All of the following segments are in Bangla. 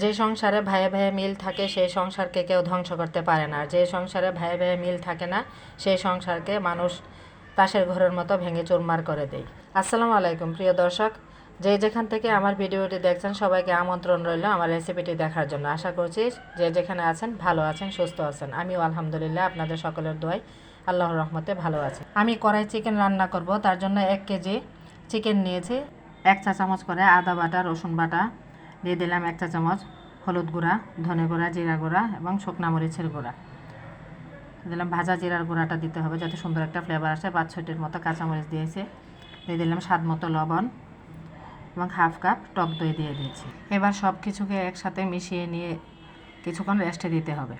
যে সংসারে ভাইয়ে ভাইয়ে মিল থাকে, সেই সংসারকে কেউ ধ্বংস করতে পারে না। যে সংসারে ভাইয়ে ভাইয়ে মিল থাকে না, সেই সংসারকে মানুষ তাসের ঘরের মতো ভেঙে চুরমার করে দেয়। আসসালামু আলাইকুম, প্রিয় দর্শক। যে যেখান থেকে আমার ভিডিওটি দেখছেন, সবাইকে আমন্ত্রণ রইল আমার রেসিপিটি দেখার জন্য। আশা করছি যে যেখানে আছেন, ভালো আছেন, সুস্থ আছেন। আমিও আলহামদুলিল্লাহ আপনাদের সকলের দোয়াই আল্লাহর রহমতে ভালো আছে। আমি কড়াই চিকেন রান্না করব, তার জন্য এক কেজি চিকেন নিয়েছি। এক চা চামচ করে আদা বাটা, রসুন বাটা দিয়ে দিলাম এক চা চামচ হলুদ গুঁড়া, ধনে গুঁড়া, জিরা গুঁড়া এবং শুকনা মরিচের গুঁড়া। দিলাম ভাজা জিরার গুঁড়াটা দিতে হবে যাতে সুন্দর একটা ফ্লেভার আসে। পাঁচ ছয়টির মতো কাঁচামরিচ দিয়েছে। দিয়ে দিলাম স্বাদ মতো লবণ এবং হাফ কাপ টক দই দিয়ে দিয়েছি। এবার সব কিছুকে একসাথে মিশিয়ে নিয়ে কিছুক্ষণ রেস্টে দিতে হবে।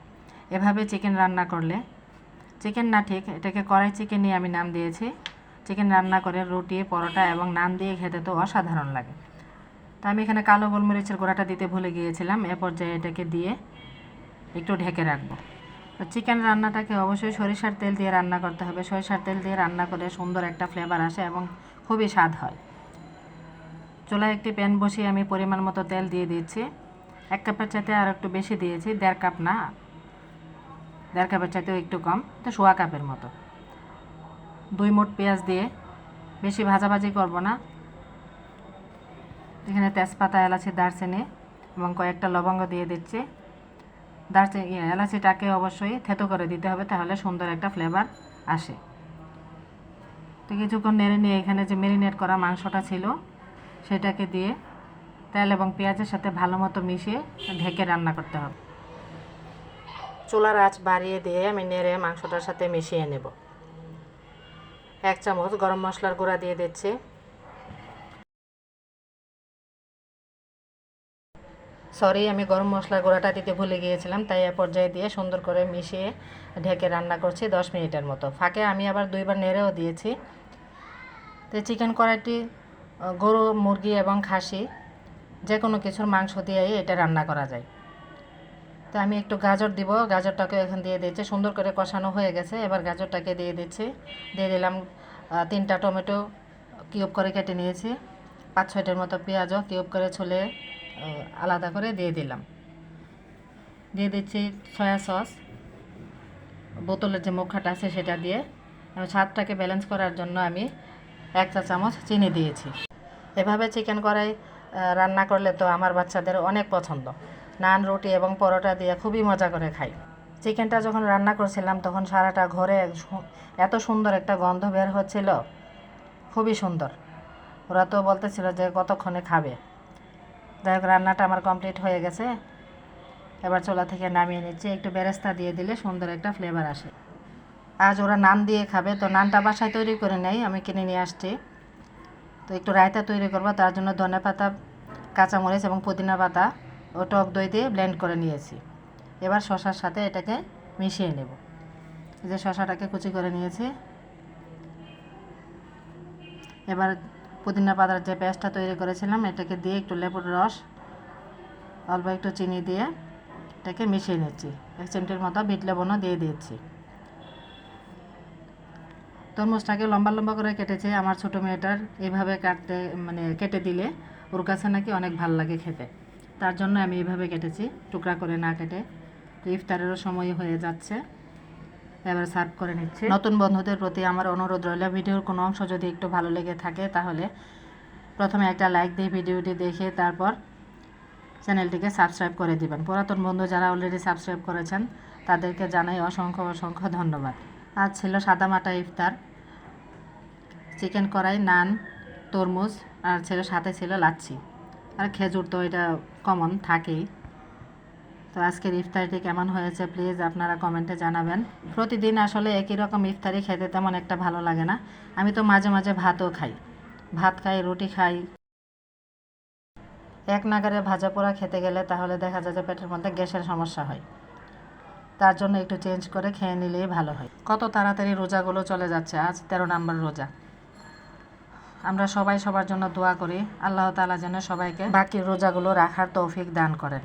এভাবে চিকেন রান্না করলে চিকেন না ঠিক, এটাকে কড়াই চিকেন নিয়ে আমি নাম দিয়েছি। চিকেন রান্না করে রুটি, পরোটা এবং নান দিয়ে খেতে তো অসাধারণ লাগে। তা আমি এখানে কালো গোলমরিচের গোড়াটা দিতে ভুলে গিয়েছিলাম। এ পর্যায়ে এটাকে দিয়ে একটু ঢেকে রাখব। তো চিকেন রান্নাটাকে অবশ্যই সরিষার তেল দিয়ে রান্না করতে হবে। সরিষার তেল দিয়ে রান্না করে সুন্দর একটা ফ্লেভার আসে এবং খুবই স্বাদ হয়। চুলায় একটি প্যান বসিয়ে আমি পরিমাণ মতো তেল দিয়ে দিচ্ছি। এক কাপের চাইতে আর একটু বেশি দিয়েছি, দেড় কাপ না, দেড় কাপের চাইতেও একটু কম, তো সোয়া কাপের মতো। দুই মোট পেঁয়াজ দিয়ে বেশি ভাজাভাজি করব না। এখানে তেজপাতা এলাচি দারচিনি এবং কয়েকটা লবঙ্গ দিয়ে দিচ্ছি। দারচিনি ইয়ে, এলাচিটাকে অবশ্যই থেতো করে দিতে হবে তাহলে সুন্দর একটা ফ্লেভার আসে। তো কিছুক্ষণ নেড়ে নিয়ে এখানে যে মেরিনেট করা মাংসটা ছিল সেটাকে দিয়ে তেল এবং পেঁয়াজের সাথে ভালো মতো মিশিয়ে ঢেকে রান্না করতে হবে। চুলার আঁচ বাড়িয়ে দিয়ে আমি নেড়ে মাংসটার সাথে মিশিয়ে নেব। এক চামচ গরম মশলার গুঁড়া দিয়ে দিচ্ছি। সরি আমি গরম মশলার গোড়াটা দিতে ভুলে গিয়েছিলাম, তাই এ পর্যায়ে দিয়ে সুন্দর করে মিশিয়ে ঢেকে রান্না করছি দশ মিনিটের মতো। ফাঁকে আমি আবার দুইবার নেড়েও দিয়েছি। তো চিকেন কড়াইটি গরু, মুরগি এবং খাসি যে কোনো কিছুর মাংস দিয়েই এটা রান্না করা যায়। তো আমি একটু গাজর দিব, গাজরটাকে এখন দিয়ে দিচ্ছি সুন্দর করে কষানো হয়ে গেছে। এবার গাজরটাকে দিয়ে দিচ্ছি, দিয়ে দিলাম তিনটা টমেটো কিউব করে কেটে নিয়েছি পাঁচ ছয়টার মতো পেঁয়াজও কিউব করে ছুলে আলাদা করে দিয়ে দিলাম। দিয়ে দিচ্ছি সয়া সস। বোতলের যে মুখাটা আছে সেটা দিয়ে। এবং স্বাদটাকে ব্যালেন্স করার জন্য আমি এক চা চামচ চিনি দিয়েছি। এভাবে চিকেন কড়াই রান্না করলে তো আমার বাচ্চাদের অনেক পছন্দ। নান, রুটি এবং পরোটা দিয়ে খুবই মজা করে খাই। চিকেনটা যখন রান্না করছিলাম তখন সারাটা ঘরে এত সুন্দর একটা গন্ধ বের হচ্ছিল। খুবই সুন্দর। ওরা তো বলতেছিল যে কতক্ষণে খাবে। যাই হোক, রান্নাটা আমার কমপ্লিট হয়ে গেছে। এবার চোলা থেকে নামিয়ে নিচ্ছি। একটু বেরেস্তা দিয়ে দিলে সুন্দর একটা ফ্লেভার আসে। আজ ওরা নান দিয়ে খাবে, তো নানটা বাসায় তৈরি করে নেই, আমি কিনে নিয়ে আসছি। তো একটু রায়তা তৈরি করব, তার জন্য ধনে পাতা, কাঁচামরিচ এবং পুদিনা পাতা ও টক দই দিয়ে ব্লেন্ড করে নিয়েছি। এবার শশার সাথে এটাকে মিশিয়ে নেব। যে শশাটাকে কুচি করে নিয়েছি। এবার পুদিনা পাতার যে পেস্টটা তৈরি করেছিলাম, এটাকে দিয়ে একটু লেবুর রস, অল্প একটু চিনি দিয়ে এটাকে মিশিয়ে নিচ্ছি। এক চিমটির মতো বিট লবণও দিয়ে দিয়েছি তরমুজটাকে লম্বা লম্বা করে কেটেছে। আমার ছোটো মেয়েটার এইভাবে কাটতে মানে কেটে দিলে ওর কাছে নাকি অনেক ভালো লাগে খেতে। তার জন্য আমি এইভাবে কেটেছি, টুকরা করে না কেটে। তো ইফতারেরও সময় হয়ে যাচ্ছে। এবার সার্ভ করে নিচ্ছি। নতুন বন্ধুদের প্রতি আমার অনুরোধ রইল, ভিডিওর কোনো অংশ যদি একটু ভালো লেগে থাকে তাহলে প্রথমে একটা লাইক দিয়ে ভিডিওটি দেখে তারপর চ্যানেলটিকে সাবস্ক্রাইব করে দিবেন। পুরাতন বন্ধু যারা অলরেডি সাবস্ক্রাইব করেছেন, তাদেরকে জানাই অসংখ্য অসংখ্য ধন্যবাদ। আজ ছিল সাদামাটা ইফতার। চিকেন কড়াই, নান, তরমুজ, আর ছিল সাথে ছিল লাচ্ছি। আর খেজুর তো এটা কমন থাকেই। তো আজকের ইফতারিটি কেমন হয়েছে প্লিজ আপনারা কমেন্টে জানাবেন। প্রতিদিন আসলে একই রকম ইফতারি খেতে তেমন একটা ভালো লাগে না। আমি তো মাঝে মাঝে ভাতও খাই। ভাত খাই, রুটি খাই। এক নাগারে ভাজা পোড়া খেতে গেলে তাহলে দেখা যায় যে পেটের মধ্যে গ্যাসের সমস্যা হয়। তার জন্য একটু চেঞ্জ করে খেয়ে নিলেই ভালো হয়। কত তাড়াতাড়ি রোজাগুলো চলে যাচ্ছে, আজ তেরো নম্বর রোজা। আমরা সবাই সবার জন্য দোয়া করি, আল্লাহ তাআলা যেন সবাইকে বাকি রোজাগুলো রাখার তৌফিক দান করেন।